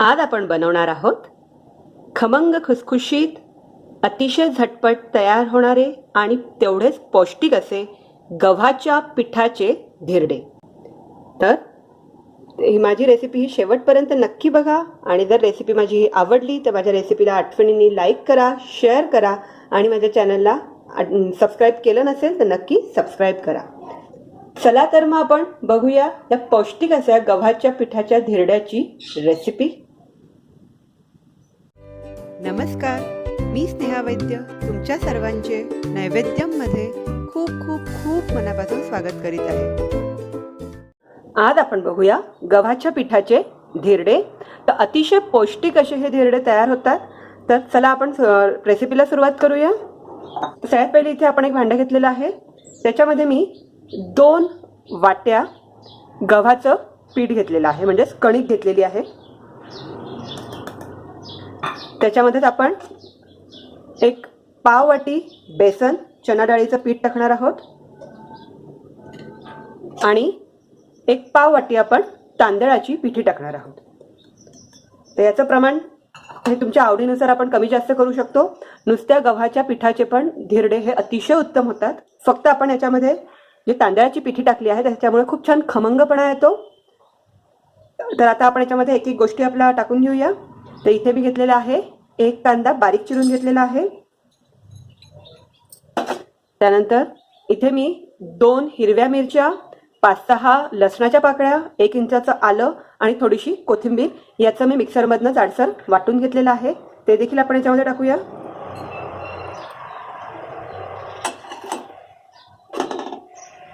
आज आपण बनवणार आहोत खमंग खुसखुशीत अतिशय झटपट तयार होणारे आणि तेवढेच पौष्टिक असे गव्हाच्या पिठाचे धिरडे. तर ही माझी रेसिपी ही शेवटपर्यंत नक्की बघा आणि जर रेसिपी माझी आवडली तर माझ्या रेसिपीला आठवणींनी लाईक करा शेअर करा आणि माझ्या चॅनलला सबस्क्राईब केलं नसेल तर नक्की सबस्क्राईब करा. चला तर मग आपण बघूया या पौष्टिक अशा गव्हाच्या पिठाच्या धिरड्याची रेसिपी नमस्कार. मी स्नेहा वैद्य. तुमच्या सर्वांचे नैवेद्यममध्ये खूप खूप खूप मनापासून स्वागत करीत आहे. आज आपण बघूया गव्हाच्या पिठाचे धिरडे. तर अतिशय पौष्टिक असे हे धिरडे तयार होतात. तर चला आपण रेसिपीला सुरुवात करूया. सगळ्यात पहिले इथे आपण एक भांडं घेतलेलं आहे. त्याच्यामध्ये मी दोन वाट्या गव्हाचं पीठ घेतलेलं आहे. म्हणजेच कणिक घेतलेली आहे. त्याच्यामध्येच आपण एक पाव वाटी बेसन चना डाळीचं पीठ टाकणार आहोत. आणि एक पाव वाटी आपण तांदळाची पिठी टाकणार आहोत. तर याचं प्रमाण हे तुमच्या आवडीनुसार आपण कमी जास्त करू शकतो. नुसत्या गव्हाच्या पिठाचे पण धिरडे हे अतिशय उत्तम होतात. फक्त आपण याच्यामध्ये जे तांदळाची पिठी टाकली आहे त्याच्यामुळे खूप छान खमंगपणा येतो. तर आता आपण याच्यामध्ये एक एक गोष्टी आपल्या टाकून घेऊया. तर इथे मी घेतलेला आहे. एक कांदा बारीक चिरून घेतलेला आहे. त्यानंतर इथे मी दोन हिरव्या मिरच्या पाच सहा लसणाच्या पाकळ्या एक इंचाचं आलं आणि थोडीशी कोथिंबीर याचं मी मिक्सरमधनं जाडसर वाटून घेतलेलं आहे. ते देखील आपण याच्यामध्ये टाकूया.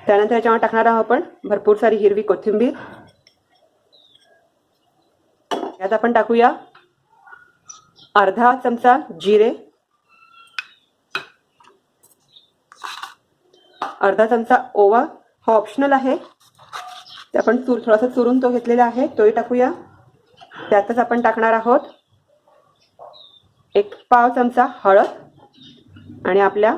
त्यानंतर याच्यामध्ये टाकणार आहोत आपण भरपूर सारी हिरवी कोथिंबीर. यात आपण टाकूया अर्धा चमचा जिरे अर्धा चमचा ओवा हा ऑप्शनल आहे. ते आपण चूर थोडासा चुरून तो घेतलेला आहे तोही टाकूया. त्यातच आपण टाकणार आहोत एक पाव चमचा हळद आणि आपल्या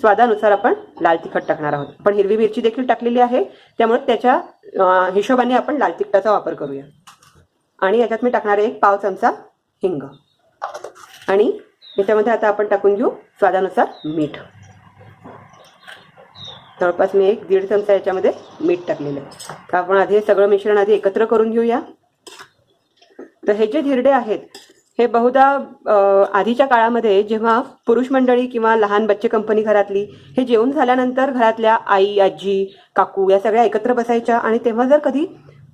स्वादानुसार आपण लाल तिखट टाकणार आहोत. पण हिरवी मिरची देखील टाकलेली आहे त्यामुळे त्याच्या हिशोबाने आपण लाल तिखटाचा वापर करूया. आणि याच्यात मी टाकणार आहे एक पाव चमचा हिंग. आणि याच्यामध्ये आता आपण टाकून घेऊ स्वादानुसार मीठ. जवळपास मी एक दीड चमचा याच्यामध्ये मीठ टाकलेलं आहे. तर आपण आधी हे सगळं मिश्रण आधी एकत्र करून घेऊया. तर हे जे धिरडे आहेत हे बहुधा आधीच्या काळामध्ये जेव्हा पुरुष मंडळी किंवा लहान बच्चे कंपनी घरातली हे जेवण झाल्यानंतर घरातल्या आई आजी काकू या सगळ्या एकत्र बसायच्या आणि तेव्हा जर कधी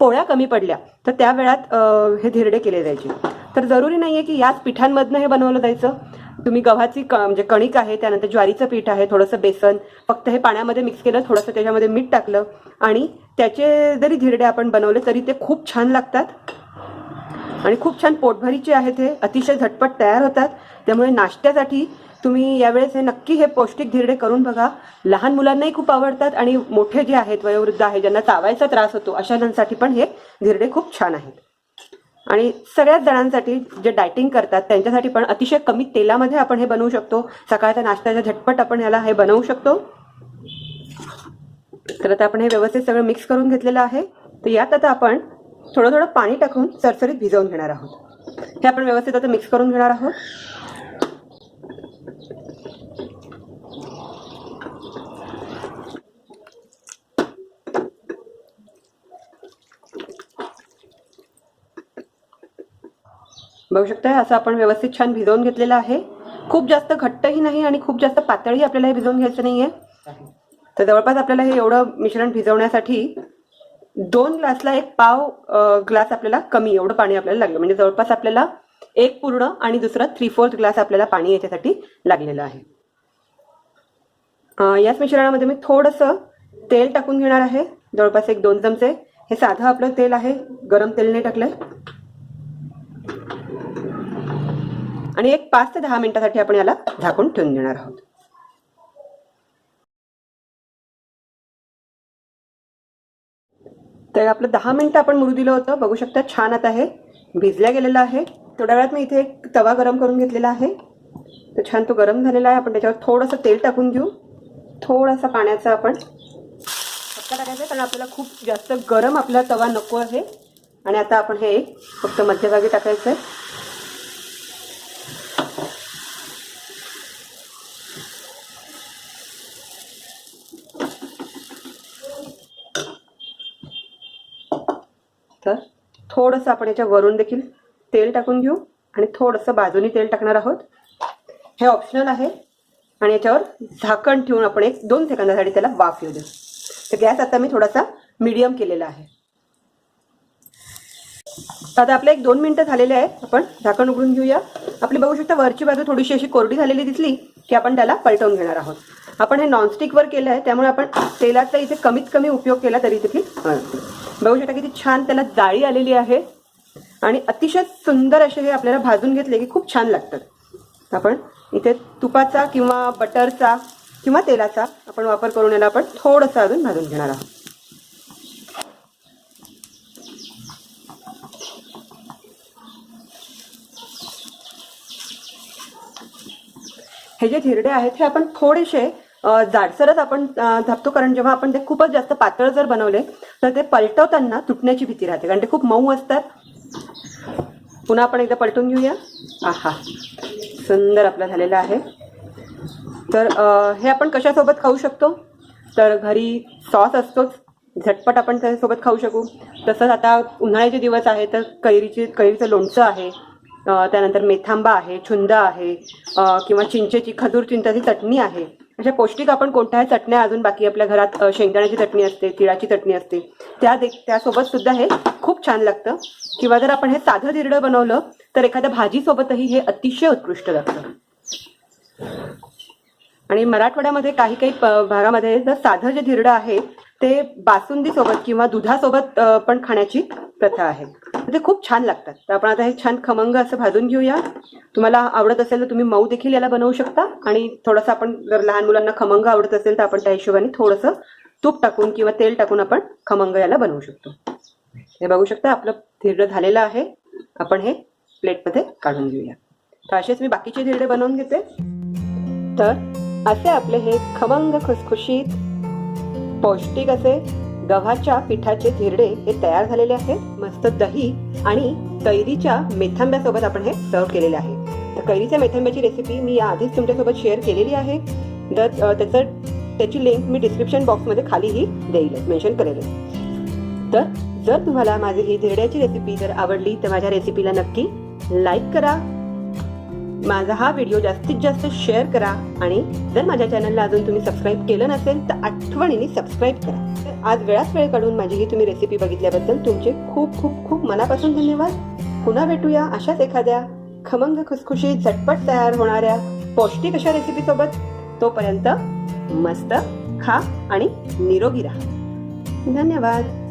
पोळ्या कमी पडल्या तर त्या वेळात हे धिरडे केले जायचे. तर जरुरी नाही आहे की याच पिठांमधनं हे बनवलं जायचं. तुम्ही गव्हाची क म्हणजे कणिक आहे त्यानंतर ज्वारीचं पीठ आहे थोडंसं बेसन फक्त हे पाण्यामध्ये मिक्स केलं थोडंसं त्याच्यामध्ये मीठ टाकलं आणि त्याचे जरी धिरडे आपण बनवले तरी ते खूप छान लागतात. आणि खूप छान पोटभरीचे आहेत हे अतिशय झटपट तयार होतात. त्यामुळे नाश्त्यासाठी तुम्ही यावेळेस हे नक्की हे पौष्टिक धिरडे करून बघा. लहान मुलांनाही खूप आवडतात आणि मोठे जे आहेत वयोवृद्ध आहे ज्यांना चावायचा त्रास होतो अशा जणांसाठी पण हे धिरडे खूप छान आहेत. आणि सगळ्याच जणांसाठी जे डायटिंग करतात त्यांच्यासाठी पण अतिशय कमी तेलामध्ये आपण हे बनवू शकतो. सकाळच्या नाश्त्याच्या झटपट आपण याला हे बनवू शकतो. तर आता आपण हे व्यवस्थित सगळं मिक्स करून घेतलेलं आहे. तर यात आता आपण थोडं थोडं पाणी टाकून सरसरीत भिजवून घेणार आहोत. हे आपण व्यवस्थित आता मिक्स करून घेणार आहोत. बघू शकताय असं आपण व्यवस्थित छान भिजवून घेतलेलं आहे. खूप जास्त घट्टही नाही आणि खूप जास्त पातळही आपल्याला हे भिजवून घ्यायचं नाहीये. तर जवळपास आपल्याला हे एवढं मिश्रण भिजवण्यासाठी दोन ग्लासला एक पाव ग्लास आपल्याला कमी एवढं पाणी आपल्याला लागलं. म्हणजे जवळपास आपल्याला एक पूर्ण आणि दुसरा थ्री फोर्थ ग्लास आपल्याला पाणी याच्यासाठी लागलेलं आहे. याच मिश्रणामध्ये मी थोडंसं तेल टाकून घेणार आहे. जवळपास एक दोन चमचे. हे साधं आपलं तेल आहे. गरम तेल नाही टाकलंय. आणि एक पाच ते दहा मिनिटासाठी आपण याला झाकून ठेवून देणार आहोत. तर आपलं दहा मिनिटं आपण मुरू दिलं होतं. बघू शकता छान आता हे भिजल्या गेलेलं आहे. थोड्या वेळात मी इथे एक तवा गरम करून घेतलेला आहे. तर छान तो गरम झालेला आहे. आपण त्याच्यावर थोडंसं तेल टाकून घेऊ थोडासा पाण्याचा आपण फक्त टाकायचा आहे, कारण आपल्याला खूप जास्त गरम आपला तवा नको आहे. आणि आता आपण हे फक्त मध्यभागी टाकायचं आहे तर थोडंसं आपण याच्या वरून देखील तेल टाकून घेऊ आणि थोडंसं बाजूनी तेल टाकणार आहोत. हे ऑप्शनल आहे आणि याच्यावर झाकण ठेवून आपण एक दोन सेकंदासाठी त्याला वाफ येऊ देऊ. तर गॅस आता मी थोडासा मीडियम केलेला आहे. आता आपले एक दोन मिनटं झालेले आहेत. आपण झाकण उघडून घेऊया. आपली बघू शकता वरची बाजू थोडीशी अशी कोरडी झालेली दिसली की आपण त्याला पलटवून घेणार आहोत. आपण हे नॉनस्टिकवर केलं आहे त्यामुळे आपण तेलाचा इथे कमीत कमी उपयोग केला तरी देखील बघू शकता किती छान त्याला जाळी आलेली आहे. आणि अतिशय सुंदर असे हे आपल्याला भाजून घेतले की खूप छान लागतात. आपण इथे तुपाचा किंवा बटरचा किंवा तेलाचा आपण वापर करून याला आपण थोडंसं अजून भाजून घेणार आहोत. हे जे धिरडे आहेत हे आपण थोडेसे जाडसरच आपण अ, धापतो कारण जेव्हा आपण ते खूपच जास्त पातळ जर बनवले तर ते पलटवताना तुटण्याची भीती राहते. कारण ते खूप मऊ असतात. पुन्हा आपण एकदा पलटून घेऊया. आहा. सुंदर आपला झालेला आहे. तर हे आपण कशासोबत खाऊ शकतो? तर घरी सॉस असतोच. झटपट आपण त्याच्यासोबत खाऊ शकू. तसंच आता उन्हाळ्याचे दिवस आहे तर कैरीची कैरीचं लोणचं आहे. त्यानंतर मेथांबा आहे छुंद आहे किंवा चिंचेची खजूर चिंचाची चटणी आहे. अशा पौष्टिक आपण कोणत्याही चटण्या अजून बाकी आपल्या घरात शेंगदाण्याची चटणी असते तिळाची चटणी असते त्या दे त्यासोबत सुद्धा हे खूप छान लागतं. किंवा जर आपण हे साधं धिरडं बनवलं तर एखाद्या भाजीसोबतही हे अतिशय उत्कृष्ट लागतं. आणि मराठवाड्यामध्ये काही काही भागामध्ये जर साधं जे धिरडं आहे ते बासुंदीसोबत किंवा दुधासोबत पण खाण्याची प्रथा आहे. ते खूप छान लागतात. तर आपण आता हे छान खमंग असं भाजून घेऊया. तुम्हाला आवडत असेल तर तुम्ही मऊ देखील याला बनवू शकता. आणि थोडंसं आपण जर लहान मुलांना खमंग आवडत असेल तर आपण त्या हिशोबाने थोडंसं तूप टाकून किंवा तेल टाकून आपण खमंग याला बनवू शकतो. हे बघू शकता आपलं धिरडं झालेलं आहे. आपण हे प्लेटमध्ये काढून घेऊया. तर असेच मी बाकीचे धिरडे बनवून घेते. तर असे आपले हे खमंग खुसखुशीत पौष्टिक असे गव्हाच्या पिठाचे धिरडे हे तयार झालेले आहेत. मस्त दही आणि कैरीच्या मेथांब्यासोबत आपण हे सर्व केलेले आहे. तर कैरीच्या मेथांब्याची रेसिपी मी आधीच तुमच्यासोबत शेअर केलेली आहे. तर त्याचं त्याची लिंक मी डिस्क्रिप्शन बॉक्समध्ये खालीही देईल. मेन्शन करेल. तर जर तुम्हाला माझी ही धिरड्याची रेसिपी जर आवडली तर माझ्या रेसिपीला नक्की लाईक करा. माझा हा व्हिडिओ जास्तीत जास्त शेअर करा आणि जर माझ्या चॅनलला अजून तुम्ही सबस्क्राईब केलं नसेल तर आठवणीने सबस्क्राईब करा. तर आज वेळात वेळ काढून माझी ही तुम्ही रेसिपी बघितल्याबद्दल तुमचे खूप खूप खूप मनापासून धन्यवाद. पुन्हा भेटूया अशाच एखाद्या खमंग खुसखुशीत झटपट तयार होणाऱ्या पौष्टिक अशा रेसिपीसोबत तोपर्यंत मस्त खा आणि निरोगी राहा. धन्यवाद.